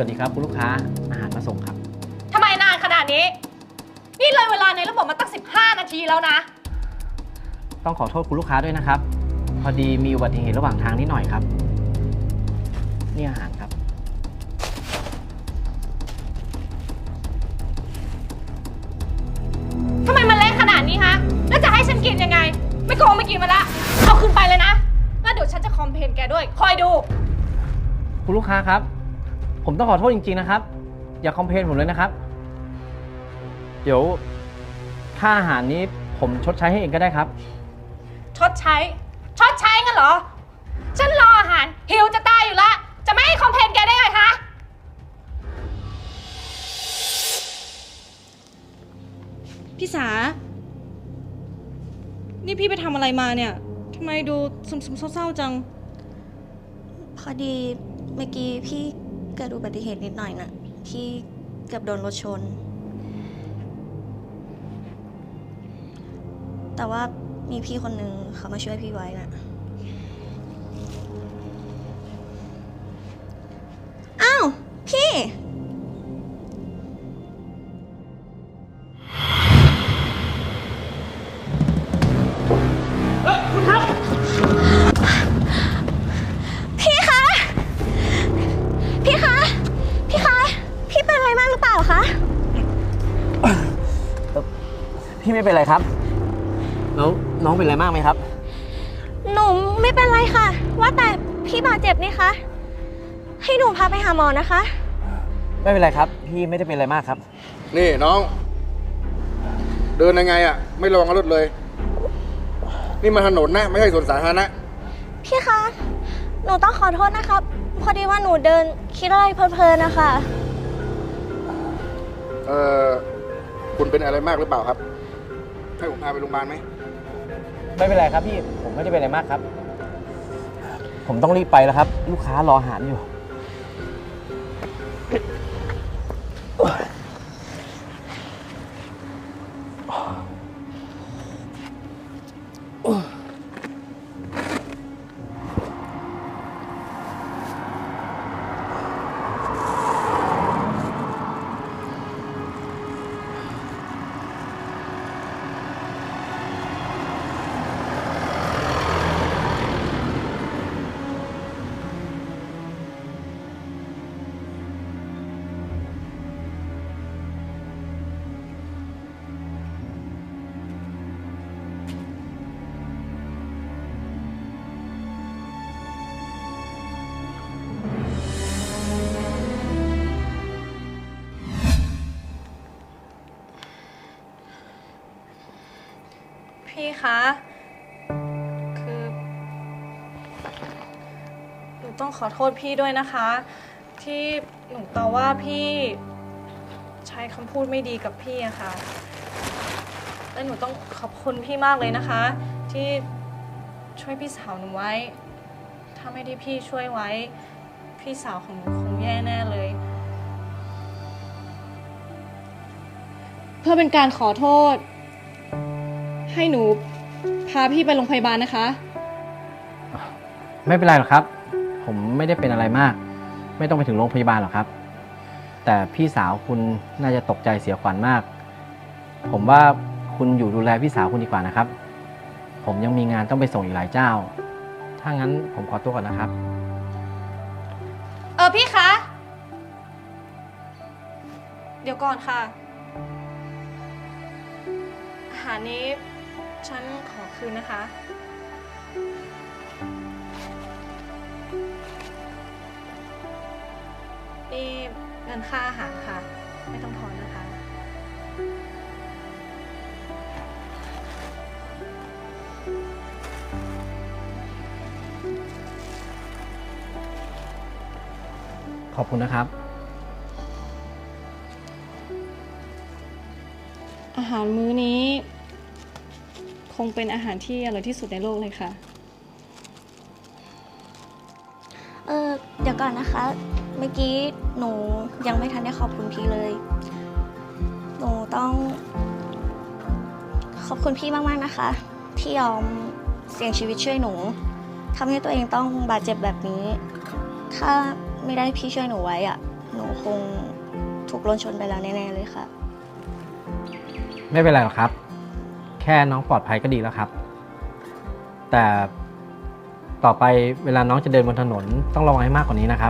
วัสดีครับคุณลูกค้าอาหารมาส่งครับ ทำไมนานขนาดนี้ นี่เลยเวลาในระบบมาตั้ง 15 นาทีแล้วนะ ต้องขอโทษคุณลูกค้าด้วยนะครับ พอดีมีอุบัติเหตุระหว่างทางนิดหน่อยครับ นี่อาหารครับ ทำไมมันเละขนาดนี้ฮะ แล้วจะให้ฉันกินยังไง ไม่โกงไม่กินมาละ เอาคืนไปเลยนะ แล้วเดี๋ยวฉันจะคอมเพลนแกด้วย คอยดู คุณลูกค้าครับ ผมต้องขอโทษจริง ๆ นะครับ อย่าคอมเพลนผมเลยนะครับ เดี๋ยวค่าอาหารนี้ผมชดใช้ให้เองก็ได้ครับ ชดใช้ ชดใช้งั้นเหรอ ฉันรออาหาร หิวจะตายอยู่ละ จะไม่ให้คอมเพลนแกได้ไงคะ พี่สา นี่พี่ไปทำอะไรมาเนี่ยทำไมดูซึมๆเศร้าๆจัง พอดีเมื่อกี้พี่ เกิดอุบัติเหตุนิดหน่อยนะที่เกือบโดนรถชน แต่ว่ามีพี่คนหนึ่งเขามาช่วยพี่ไว้นะ่ะ พี่ไม่เป็นไรครับแล้วน้องเป็นอะไรมากไหมครับ หนูไม่เป็นไรค่ะ ว่าแต่พี่บาดเจ็บนี่คะ ให้หนูพาไปหาหมอนะคะ ไม่เป็นไรครับ พี่ไม่ได้เป็นอะไรมากครับ นี่น้อง เดินยังไงอะ ไม่ระวังรถเลย นี่มันถนนนะ ไม่ใช่สวนสาธารณะพี่คะ หนูต้องขอโทษนะครับ พอดีว่าหนูเดินคิดอะไรเพลินๆนะคะ เออคุณเป็นอะไรมากหรือเปล่าครับ ให้ผมพาไปโรงพยาบาลไหม ไม่เป็นไรครับพี่ ผมไม่ได้เป็นอะไรมากครับ ผมต้องรีบไปแล้วครับ ลูกค้ารออาหารอยู่ พี่คะ คือหนูต้องขอโทษพี่ด้วยนะคะ ที่หนูต่อว่าพี่ใช้คำพูดไม่ดีกับพี่อะค่ะ และหนูต้องขอบคุณพี่มากเลยนะคะ ที่ช่วยพี่สาวหนูไว้ ถ้าไม่ได้พี่ช่วยไว้ พี่สาวของหนูคงแย่แน่เลย เพื่อเป็นการขอโทษ ให้หนูพาพี่ไปโรงพยาบาลนะคะ ไม่เป็นไรหรอกครับ ผมไม่ได้เป็นอะไรมาก ไม่ต้องไปถึงโรงพยาบาลหรอกครับ แต่พี่สาวคุณน่าจะตกใจเสียขวัญมาก ผมว่าคุณอยู่ดูแลพี่สาวคุณดีกว่านะครับ ผมยังมีงานต้องไปส่งอีกหลายเจ้า ถ้างั้นผมขอตัวก่อนนะครับ เออพี่คะ เดี๋ยวก่อนค่ะ อาหารนี้ ฉันขอคืนนะคะ นี่เงินค่าอาหารค่ะ ไม่ต้องทอนนะคะ ขอบคุณนะครับ อาหารมื้อนี้ คงเป็นอาหารที่อร่อยที่สุดในโลกเลยค่ะ เออเดี๋ยวก่อนนะคะ เมื่อกี้หนูยังไม่ทันได้ขอบคุณพี่เลย หนูต้อง ขอบคุณพี่มากๆนะคะ ที่ยอมเสี่ยงชีวิตช่วยหนูทำให้ตัวเองต้องบาดเจ็บแบบนี้ ถ้าไม่ได้พี่ช่วยหนูไว้อะหนูคงถูกรถชนไปแล้วแน่ๆเลยค่ะ ไม่เป็นไรหรอกครับ แค่น้องปลอดภัยก็ดีแล้วครับ แต่ต่อไปเวลาน้องจะเดินบนถนนต้องระวังให้มากกว่านี้นะครับ